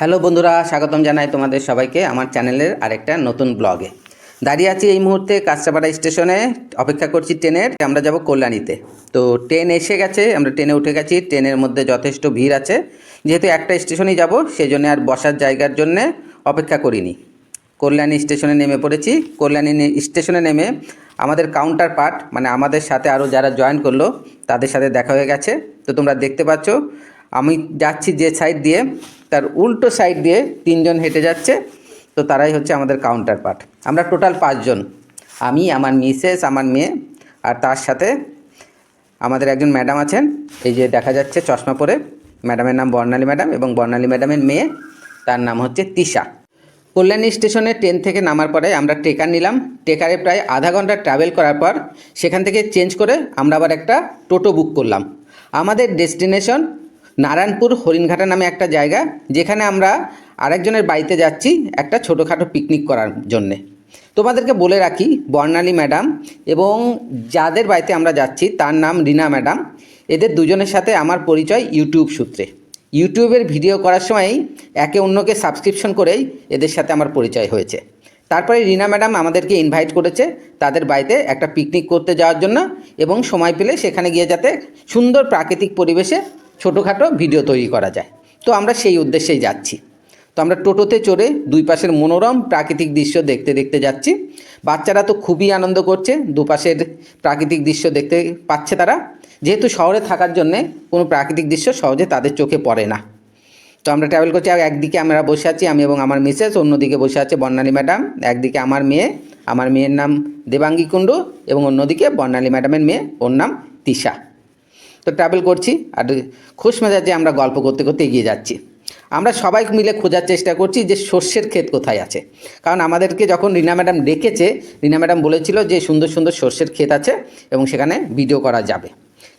Hello বন্ধুরা, স্বাগতম জানাই তোমাদের সবাইকে আমার চ্যানেলের আরেকটা নতুন ব্লগে। দাঁড়িয়ে আছি এই মুহূর্তে কাঁচরাপাড়া স্টেশনে, অপেক্ষা করছি ট্রেনের, আমরা যাব কল্যাণীতে। তো ট্রেন এসে গেছে, আমরা ট্রেনে উঠে গেছি, ট্রেনের মধ্যে যথেষ্ট ভিড় আছে। যেহেতু একটা স্টেশনেই যাব সেই জন্য আর বসার জায়গার জন্যে অপেক্ষা করিনি। কল্যাণী স্টেশনে নেমে পড়েছি। কল্যাণী স্টেশনে নেমে আমাদের কাউন্টার পার্ট মানে আমাদের সাথে আরও যারা জয়েন করল, তাদের সাথে দেখা হয়ে গেছে। তো তোমরা দেখতে পাচ্ছ, আমি যাচ্ছি যে সাইড দিয়ে তার উল্টো সাইড দিয়ে তিনজন হেঁটে যাচ্ছে। তো তারাই হচ্ছে আমাদের কাউন্টার পার্ট আমরা টোটাল পাঁচজন। আমি, আমার মিসেস আমার মেয়ে আর তার সাথে আমাদের একজন ম্যাডাম আছেন। এই যে দেখা যাচ্ছে চশমা পরে। ম্যাডামের নাম বর্ণালী ম্যাডাম এবং বর্ণালী ম্যাডামের মেয়ে। তার নাম হচ্ছে তিশা। কল্যাণী স্টেশনে ট্রেন থেকে নামার পরে আমরা ট্রেকার নিলাম। ট্রেকারে প্রায় আধা ঘণ্টা ট্রাভেল করার পর সেখান থেকে চেঞ্জ করে আমরা আবার একটা টোটো বুক করলাম। আমাদের ডেস্টিনেশন নারায়ণপুর হরিণঘাটা নামে একটা জায়গা, যেখানে আমরা আরেকজনের বাড়িতে যাচ্ছি একটা ছোটোখাটো পিকনিক করার জন্যে। তোমাদেরকে বলে রাখি, বর্ণালী ম্যাডাম এবং যাদের বাড়িতে আমরা যাচ্ছি, তার নাম রিনা ম্যাডাম, এদের দুজনের সাথে আমার পরিচয় ইউটিউব সূত্রে। ইউটিউবের ভিডিও করার সময়ই একে অন্যকে সাবস্ক্রিপশন করেই এদের সাথে আমার পরিচয় হয়েছে। তারপরে রিনা ম্যাডাম আমাদেরকে ইনভাইট করেছে তাদের বাড়িতে একটা পিকনিক করতে যাওয়ার জন্য এবং সময় পেলে সেখানে গিয়ে যাতে সুন্দর প্রাকৃতিক পরিবেশে ছোটোখাটো ভিডিও তৈরি করা যায়। তো আমরা সেই উদ্দেশ্যেই যাচ্ছি। তো আমরা টোটোতে চড়ে দুই পাশের মনোরম প্রাকৃতিক দৃশ্য দেখতে দেখতে যাচ্ছি। বাচ্চারা তো খুবই আনন্দ করছে, দুপাশের প্রাকৃতিক দৃশ্য দেখতে পাচ্ছে তারা। যেহেতু শহরে থাকার জন্যে কোনো প্রাকৃতিক দৃশ্য সহজে তাদের চোখে পড়ে না। তো আমরা ট্রাভেল করছি, আর একদিকে আমরা বসে আছি, আমি এবং আমার মিসেস অন্যদিকে বসে আছে বর্ণালী ম্যাডাম একদিকে আমার মেয়ে, আমার মেয়ের নাম দেবাঙ্গী কুণ্ডু এবং অন্যদিকে বর্ণালী ম্যাডামের মেয়ে, ওর নাম তিশা। তো ট্রাভেল করছি আর খুশ মেজাজে আমরা গল্প করতে করতে এগিয়ে যাচ্ছি। আমরা সবাই মিলে খোঁজার চেষ্টা করছি যে শস্যের ক্ষেত কোথায় আছে। কারণ আমাদেরকে যখন রিনা ম্যাডাম ডেকেছে, রিনা ম্যাডাম বলেছিল যে সুন্দর সুন্দর শস্যের ক্ষেত আছে এবং সেখানে ভিডিও করা যাবে।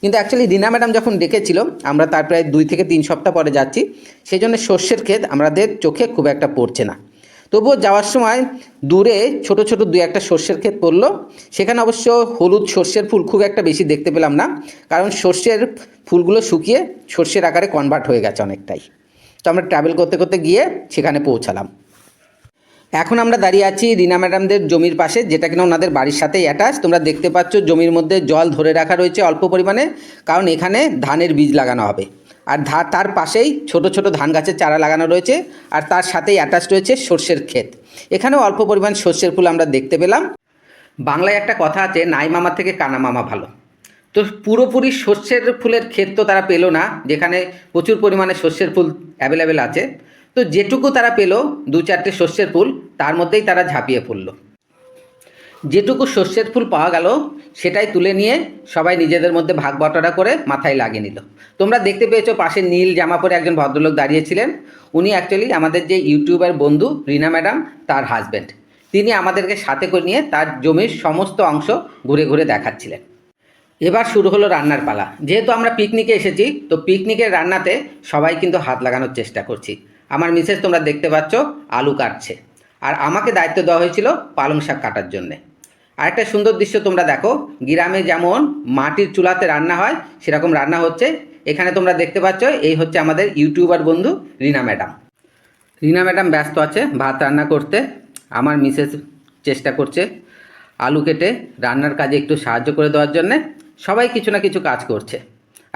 কিন্তু অ্যাকচুয়ালি রিনা ম্যাডাম যখন ডেকেছিল, আমরা তার প্রায় দুই থেকে তিন সপ্তাহ পরে যাচ্ছি। সেই জন্য শস্যের ক্ষেত আমাদের চোখে খুব একটা পড়ছে না। তবুও যাওয়ার সময় দূরে ছোট ছোট দু একটা সর্ষের ক্ষেত পড়ল। সেখানে অবশ্য হলুদ সর্ষের ফুল খুব একটা বেশি দেখতে পেলাম না, কারণ সর্ষের ফুলগুলো শুকিয়ে সর্ষের আকারে কনভার্ট হয়ে গেছে অনেকটাই। তো আমরা ট্রাভেল করতে করতে গিয়ে সেখানে পৌঁছালাম। এখন আমরা দাঁড়িয়ে আছি রিনা ম্যাডামদের জমির পাশে, যেটা কিনা ওনাদের বাড়ির সাথেই অ্যাটাচ তোমরা দেখতে পাচ্ছ জমির মধ্যে জল ধরে রাখা রয়েছে অল্প পরিমাণে, কারণ এখানে ধানের বীজ লাগানো হবে। আর তার পাশেই ছোট ছোট ধান গাছের চারা লাগানো রয়েছে আর তার সাথেই অ্যাটাচ রয়েছে সর্ষের ক্ষেত। এখানেও অল্প পরিমাণ সর্ষের ফুল আমরা দেখতে পেলাম। বাংলায় একটা কথা আছে, নাই মামা থেকে কানা মামা ভালো। তো পুরোপুরি সর্ষের ফুলের ক্ষেত তো তারা পেল না, যেখানে প্রচুর পরিমাণে সর্ষের ফুল অ্যাভেলেবেল আছে। তো যেটুকু তারা পেল দু চারটে সর্ষের ফুল, তার মধ্যেই তারা ঝাঁপিয়ে পড়ল। যেটুকু সর্ষের ফুল পাওয়া গেল, সেটাই তুলে নিয়ে সবাই নিজেদের মধ্যে ভাগ বটরা করে মাথায় লাগিয়ে নিল। তোমরা দেখতে পেয়েছ পাশে নীল জামা পরে একজন ভদ্রলোক দাঁড়িয়েছিলেন উনি অ্যাকচুয়ালি আমাদের যে ইউটিউবার বন্ধু, রিনা ম্যাডাম, তার হাজব্যান্ড তিনি আমাদেরকে সাথে করে নিয়ে তার জমির সমস্ত অংশ ঘুরে ঘুরে দেখাচ্ছিলেন। এবার শুরু হলো রান্নার পালা। যেহেতু আমরা পিকনিকে এসেছি, তো পিকনিকের রান্নাতে সবাই কিন্তু হাত লাগানোর চেষ্টা করছি। আমার মিসেস তোমরা দেখতে পাচ্ছ, আলু কাটছে। আর আমাকে দায়িত্ব দেওয়া হয়েছিল পালং শাক কাটার জন্যে। আরেকটা সুন্দর দৃশ্য তোমরা দেখো, গ্রামে যেমন মাটির চুলাতে রান্না হয়, সেরকম রান্না হচ্ছে। এখানে তোমরা দেখতে পাচ্ছ, এই হচ্ছে আমাদের ইউটিউবার বন্ধু রিনা ম্যাডাম। রিনা ম্যাডাম ব্যস্ত আছে, ভাত রান্না করতে। আমার মিসেস চেষ্টা করছে আলু কেটে রান্নার কাজে একটু সাহায্য করে দেওয়ার জন্যে। সবাই কিছু না কিছু কাজ করছে।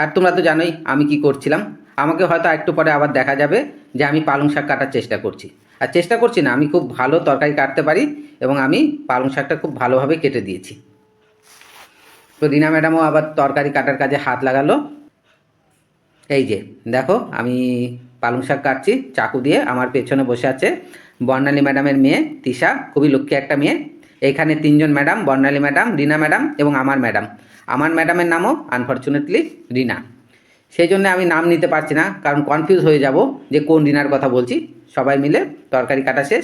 আর তোমরা তো জানোই আমি কি করছিলাম। আমাকে হয়তো একটু পরে আবার দেখা যাবে যে আমি পালং শাক কাটার চেষ্টা করছি। আর চেষ্টা করছি না, আমি খুব ভালো তরকারি কাটতে পারি এবং আমি পালং শাকটা খুব ভালোভাবে কেটে দিয়েছি। তো রিনা ম্যাডামও আবার তরকারি কাটার কাজে হাত লাগালো। এই যে, দেখো, আমি পালং শাক কাটছি, চাকু দিয়ে আমার পেছনে বসে আছে বর্ণালী ম্যাডামের মেয়ে তিশা, খুবই লক্ষ্মী একটা মেয়ে। এখানে তিনজন madam, Barnali madam, Rina madam এবং আমার ম্যাডাম। আমার ম্যাডামের নামও আনফর্চুনেটলি রিনা। সেই জন্য আমি নাম নিতে পারছি না, কারণ কনফিউজ হয়ে যাব যে কোন রিনার কথা বলছি। সবাই মিলে তরকারি কাটা শেষ।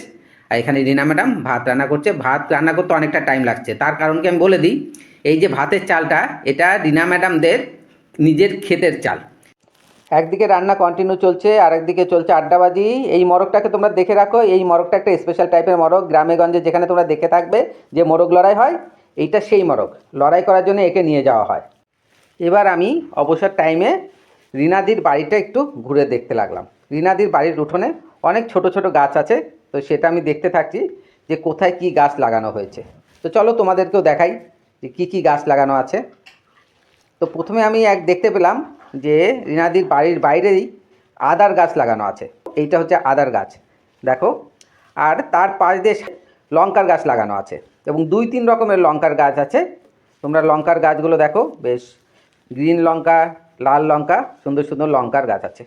আর এখানে রিনা ম্যাডাম ভাত রান্না করছে। ভাত রান্না করতে অনেকটা টাইম লাগছে। তার কারণকে আমি বলে দিই, এই যে ভাতের চালটা, এটা রিনা ম্যাডামদের নিজের ক্ষেতের চাল। একদিকে রান্না কন্টিনিউ চলছে আর একদিকে চলছে আড্ডাবাজি। এই মরকটাকে তোমরা দেখে রাখো। এই মরকটা একটা স্পেশাল টাইপের মরক গ্রামে গঞ্জে যেখানে তোমরা দেখে থাকবে যে মোরগ লড়াই হয়, এইটা সেই মরক লড়াই করার জন্য একে নিয়ে যাওয়া হয়। এবার আমি অবসর টাইমে রিনাদির বাড়িটা একটু ঘুরে দেখতে লাগলাম। রিনাদির বাড়ির উঠোনে অনেক ছোট ছোট গাছ আছে, তো সেটা আমি দেখতে থাকছি যে কোথায় কি গাছ লাগানো হয়েছে। তো চলো তোমাদেরকেও দেখাই যে কি কি গাছ লাগানো আছে। তো প্রথমে আমি এক দেখতে পেলাম যে রিনাদির বাড়ির বাইরেই আদার গাছ লাগানো আছে। এইটা হচ্ছে আদার গাছ, দেখো। আর তার পাশ দিয়ে লঙ্কার গাছ লাগানো আছে এবং দুই তিন রকমের লঙ্কার গাছ আছে। তোমরা লঙ্কার গাছগুলো দেখো, বেশ, গ্রিন লঙ্কা লাল লঙ্কা, সুন্দর সুন্দর লঙ্কার গাছ আছে।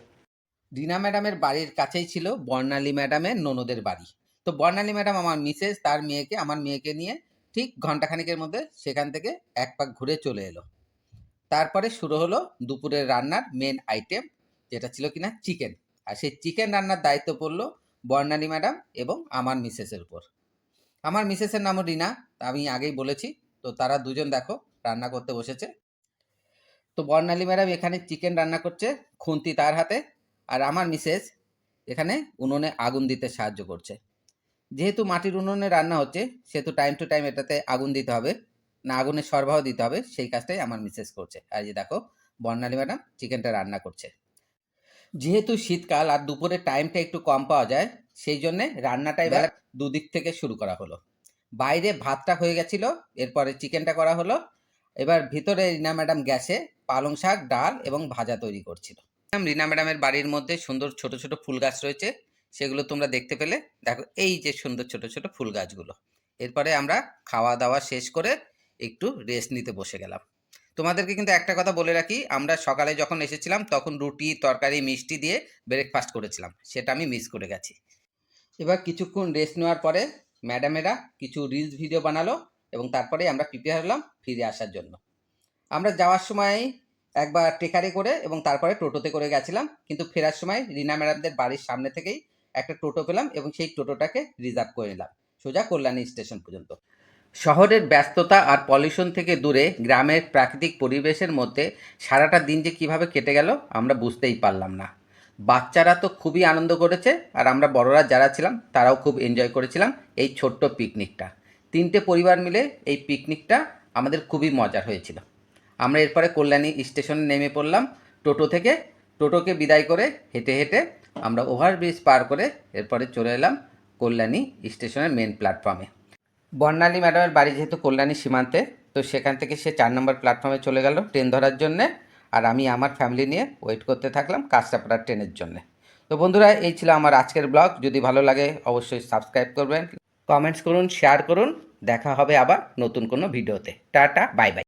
রিনা ম্যাডামের বাড়ির কাছেই ছিল বর্ণালী ম্যাডামের ননদের বাড়ি। তো বর্ণালী ম্যাডাম আমার মিসেস, তার মেয়েকে, আমার মেয়েকে নিয়ে ঠিক ঘন্টাখানিকের মধ্যে সেখান থেকে এক পাক ঘুরে চলে এলো। তারপরে শুরু হলো দুপুরের রান্নার মেন আইটেম যেটা ছিল কিনা চিকেন আর সেই চিকেন রান্নার দায়িত্ব পড়ল বর্ণালী ম্যাডাম এবং আমার মিসেসের উপর। আমার মিসেসের নামও রিনা, আমি আগেই বলেছি, তো তারা দুজন দেখো, রান্না করতে বসেছে। তো বর্ণালী ম্যাডাম এখানে চিকেন রান্না করছে, খুন্তি তার হাতে, আর আমার মিসেস এখানে উনুনে আগুন দিতে সাহায্য করছে। যেহেতু মাটির উনুনে রান্না হচ্ছে, সেহেতু টাইম টু টাইম এটাতে আগুন দিতে হবে, না আগুনের সরবরাহ দিতে হবে, সেই কাজটাই আমার মিসেস করছে। আর যে দেখো, বর্ণালী ম্যাডাম চিকেনটা রান্না করছে। যেহেতু শীতকাল আর দুপুরে টাইমটা একটু কম পাওয়া যায়, সেই জন্যে রান্নাটাই এবার দুদিক থেকে শুরু করা হলো। বাইরে ভাতটা হয়ে গেছিল, এরপরে চিকেনটা করা হলো এবার ভিতরে রিনা ম্যাডাম গ্যাসে পালং শাক, ডাল এবং ভাজা তৈরি করছিল। রিনা ম্যাডামের বাড়ির মধ্যে সুন্দর ছোট ছোট ফুল গাছ রয়েছে, সেগুলো তোমরা দেখতে পেলে। দেখো, এই যে সুন্দর ছোট ছোট ফুল গাছগুলো। এরপরে আমরা খাওয়া দাওয়া শেষ করে একটু রেস্ট নিতে বসে গেলাম। তোমাদেরকে কিন্তু একটা কথা বলে রাখি, আমরা সকালে যখন এসেছিলাম, তখন রুটি, তরকারি, মিষ্টি দিয়ে ব্রেকফাস্ট করেছিলাম। সেটা আমি মিস করে গেছি। এবার কিছুক্ষণ রেস্ট নেওয়ার পরে ম্যাডামেরা কিছু রিলস ভিডিও বানালো এবং তারপরে আমরা প্রিপেয়ার হলাম ফিরে আসার জন্য। আমরা যাওয়ার সময় একবার টেকারে করে এবং তারপরে টোটোতে করে গেছিলাম, কিন্তু ফেরার সময় রিনা ম্যাডামদের বাড়ির সামনে থেকেই একটা টোটো পেলাম এবং সেই টোটোটাকে রিজার্ভ করে নিলাম। সোজা কল্যাণী স্টেশন পর্যন্ত। শহরের ব্যস্ততা আর পলিউশন থেকে দূরে গ্রামের প্রাকৃতিক পরিবেশের মধ্যে সারাটা দিন যে কীভাবে কেটে গেল আমরা বুঝতেই পারলাম না। বাচ্চারা তো খুবই আনন্দ করেছে আর আমরা বড়রা যারা ছিলাম তারাও খুব এনজয় করেছিলাম এই ছোট্ট পিকনিকটা তিনটে পরিবার মিলে এই পিকনিকটা আমাদের খুবই মজার হয়েছিল। আমরা এরপরে কল্যাণী স্টেশনে নেমে পড়লাম। টোটো থেকে টোটোকে বিদায় করে হেঁটে হেঁটে আমরা ওভারব্রিজ পার করে এরপরে চলে এলাম কল্যাণী স্টেশনের মেন প্ল্যাটফর্মে বর্ণালী ম্যাডামের বাড়ি যেহেতু কল্যাণী সীমান্তে, তো সেখান থেকে সে চার নম্বর প্ল্যাটফর্মে চলে গেল ট্রেন ধরার জন্যে। আর আমি আমার ফ্যামিলি নিয়ে ওয়েট করতে থাকলাম কাঁচরাপাড়ার ট্রেনের জন্যে। তো বন্ধুরা, এই ছিল আমার আজকের ব্লগ যদি ভালো লাগে, অবশ্যই সাবস্ক্রাইব করবেন। কমেন্টস করুন শেয়ার করুন দেখা হবে আবার নতুন কোনো ভিডিওতে। Tata bye bye